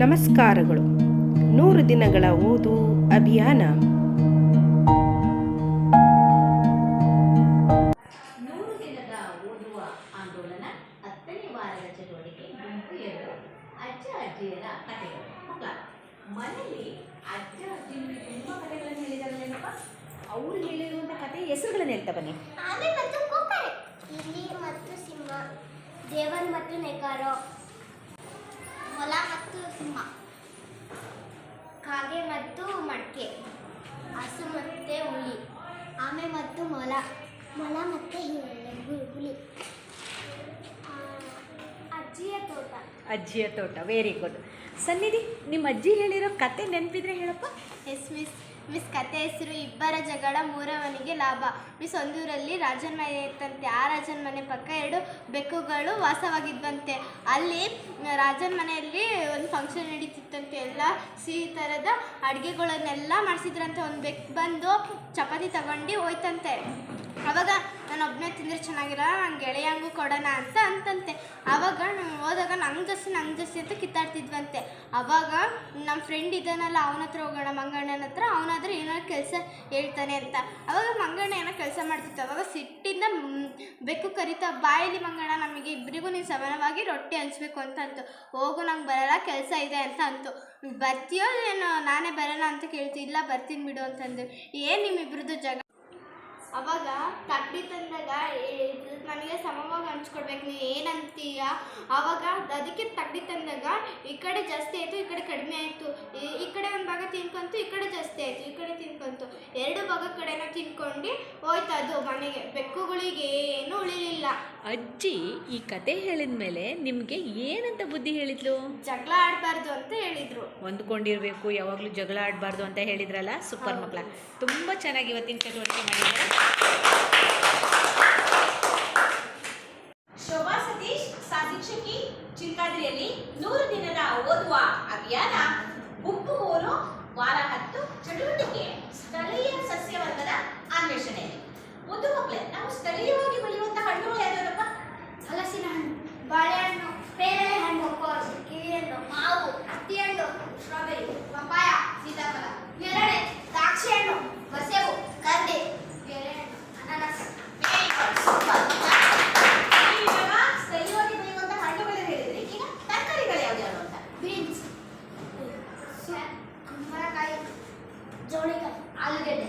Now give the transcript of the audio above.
ನಮಸ್ಕಾರಗಳು. ನೂರು ದಿನಗಳ ಓದು ಅಭಿಯಾನ. ನೂರು ದಿನದ ಓದುವ ಆಂದೋಲನ ಹತ್ತನೇ ವಾರದ ಚಟುವಟಿಕೆ ಗುಂಪು ಎರಡು. ಅಜ್ಜ ಅಜ್ಜಿಯರ ಕಥೆಗಳು. ಮಕ್ಕಳ ಮನೆಯಲ್ಲಿ ಅಜ್ಜ ಅಜ್ಜಿ ತುಂಬ ಕಥೆಗಳನ್ನು ಹೇಳಿದಾರಲ್ಲೇನಪ್ಪ ಅವ್ರು ಹೇಳಿರುವಂಥ ಕಥೆ ಹೆಸರುಗಳನ್ನು ಹೇಳ್ತಾ ಬನ್ನಿ. ಆಮೆ ಮತ್ತು ಕೊಕ್ಕರೆ ಇಲಿ ಮತ್ತು ಸಿಂಹ. ದೇವನ್ ಮತ್ತು ನೆಕಾರೋ. ಮೊಲ ಮತ್ತು ಸಿಂಹ. ಕಾಗೆ ಮತ್ತು ಮಡಕೆ. ಹಸು ಮತ್ತು ಹುಲಿ. ಆಮೆ ಮತ್ತು ಮೊಲ. ಮೊಲ ಮತ್ತು ಹುಲಿ. ಅಜ್ಜಿಯ ತೋಟ. ಅಜ್ಜಿಯ ತೋಟ. ವೆರಿ ಗುಡ್ ಸನ್ನಿಧಿ ನಿಮ್ಮ ಅಜ್ಜಿ ಹೇಳಿರೋ ಕತೆ ನೆನಪಿದ್ರೆ ಹೇಳಪ್ಪ? ಎಸ್ ಮಿಸ್ ಮಿಸ್ ಕತೆ ಹೆಸರು ಇಬ್ಬರ ಜಗಳ ಮೂರವನಿಗೆ ಲಾಭ. ಮಿಸ್ ಒಂದೂರಲ್ಲಿ ರಾಜನ ಮನೆ ಇತ್ತಂತೆ ಆ ರಾಜನ ಮನೆ ಪಕ್ಕ ಎರಡು ಬೆಕ್ಕುಗಳು ವಾಸವಾಗಿದ್ವಂತೆ ಅಲ್ಲಿ ರಾಜನ ಮನೆಯಲ್ಲಿ ಒಂದು ಫಂಕ್ಷನ್ ನಡೀತಿತ್ತಂತೆ. ಎಲ್ಲ ಸಿಹಿ ಥರದ ಅಡುಗೆಗಳನ್ನೆಲ್ಲ ಮಾಡಿಸಿದ್ರಂತೆ. ಒಂದು ಬೆಕ್ಕು ಬಂದು ಚಪಾತಿ ತಗೊಂಡು ಹೋಯ್ತಂತೆ. ಅವಾಗ ನಾನು ಒಬ್ಬನೇ ತಿಂದರೆ ಚೆನ್ನಾಗಿಲ್ಲ ನನ್ನ ಗೆಳೆಯಂಗೂ ಕೊಡೋಣ ಅಂತ ಅಂತಂತೆ. ಆವಾಗ ನಾನು ಹೋದಾಗ ನಂಗೆ ಜಾಸ್ತಿ ನಂಗೆ ಅಂತ ಕಿತ್ತಾಡ್ತಿದ್ವಂತೆ. ಆವಾಗ ನಮ್ಮ ಫ್ರೆಂಡ್ ಇದ್ದಾನಲ್ಲ, ಅವನ ಹತ್ರ ಹೋಗೋಣ, ಮಂಗಣ್ಣನ ಹತ್ರ, ಅವನಾದ್ರೆ ಏನೋ ಕೆಲಸ ಹೇಳ್ತಾನೆ ಅಂತ. ಆವಾಗ ಮಂಗಣ್ಣ ಏನೋ ಕೆಲಸ ಮಾಡ್ತಿತ್ತು. ಅವಾಗ ಸಿಟ್ಟಿಂದ ಬೆಕ್ಕು ಕರಿತಾ, ಬಾಯಲ್ಲಿ ಮಂಗಣ್ಣ, ನಮಗೆ ಇಬ್ಬರಿಗೂ ನೀನು ಸಮಾನವಾಗಿ ರೊಟ್ಟಿ ಹಂಚಬೇಕು ಅಂತ ಅಂತು. ಹೋಗು, ನಂಗೆ ಬರಲ್ಲ, ಕೆಲಸ ಇದೆ ಅಂತ ಅಂತು. ಬರ್ತೀಯೋ ಏನು, ನಾನೇ ಬರೋಣ ಅಂತ ಕೇಳ್ತಿ, ಇಲ್ಲ, ಬರ್ತೀನಿ ಬಿಡು ಅಂತಂದು. ಏನು ನಿಮ್ಮಿಬ್ರದ್ದು ಜಗ? ಅವಾಗ ತಟ್ಟಿ ತಂದಾಗ ನನಗೆ ಸಮವಾಗಿ ಹಂಚ್ಕೊಡ್ಬೇಕು ನೀನು ಏನಂತೀಯ? ಆವಾಗ ಅದಕ್ಕೆ ತಟ್ಟಿ ತಂದಾಗ ಈ ಕಡೆ ಜಾಸ್ತಿ ಆಯಿತು ಈ ಕಡೆ ಕಡಿಮೆ ಆಯಿತು. ಈ ಕಡೆ ಒಂದು ಭಾಗ ತಿನ್ಕೊಂತು ಈ ಕಡೆ ಜಾಸ್ತಿ ಆಯಿತು ಈ ಕಡೆ ತಿನ್ಕೊಂತು. ಎರಡು ಭಾಗ ಕಡೆನ ತಿನ್ಕೊಂಡು ಹೋಯ್ತು ಅದು ಮನೆಗೆ. ಬೆಕ್ಕುಗಳಿಗೆ ಏನೂ ಉಳಿಲಿಲ್ಲ. ಅಜ್ಜಿ ಈ ಕತೆ ಹೇಳಿದ ಮೇಲೆ ನಿಮಗೆ ಏನಂತ ಬುದ್ಧಿ ಹೇಳಿದ್ಲು? ಜಗಳ ಆಡಬಾರ್ದು ಅಂತ ಹೇಳಿದರು. ಹೊಂದ್ಕೊಂಡಿರಬೇಕು ಯಾವಾಗಲೂ ಜಗಳ ಆಡಬಾರ್ದು ಅಂತ ಹೇಳಿದ್ರಲ್ಲ ಸೂಪರ್ ಮಕ್ಕಳ. ತುಂಬ ಚೆನ್ನಾಗಿ ಇವತ್ತಿನ ಚಟುವಟಿಕೆ ಮಾಡಿದ್ದಾರೆ. ಶೋಭಾ ಸತೀಶ್ ಸಾಧಿಕ್ಷಕಿ ಚಿಲ್ಕಾದ್ರಿಯಲ್ಲಿ ನೂರು ದಿನದ ಓದುವ ಅಭಿಯಾನ. ಗುಂಪು ಮೂರು ವಾರ ಹತ್ತು ಚಟುವಟಿಕೆ. ಸ್ಥಳೀಯ ಸಸ್ಯವರ್ಗದ ಅನ್ವೇಷಣೆ. ಒಂದು ಮಕ್ಕಳೇ ನಾವು ಸ್ಥಳೀಯವಾಗಿ ಬೆಳೆಯುವಂತಹ ಹಣ್ಣುಗಳು ಯಾವ್ದಾರಪ್ಪ ಹಲಸಿನ ಹಣ್ಣು ಬಾಳೆಹಣ್ಣು ಪೇರಳೆ ಹಣ್ಣು ಕಿವಿಹಣ್ಣು ಮಾವು ಹತ್ತಿ ಹಣ್ಣು. ಸ್ಟ್ರಾಬೆರಿ ಪಪ್ಪಾಯ ಸೀತಾಫಲ ನೆರಳೆ ದ್ರಾಕ್ಷಿ ಹಣ್ಣು ಬಸೆವು ಕಂದೆ ಪೇರೆಹಣ್ಣು ಅನಾನಸ್ ಜೋಳಿಕಾಯಿ ಆಲೂಗಡ್ಡೆ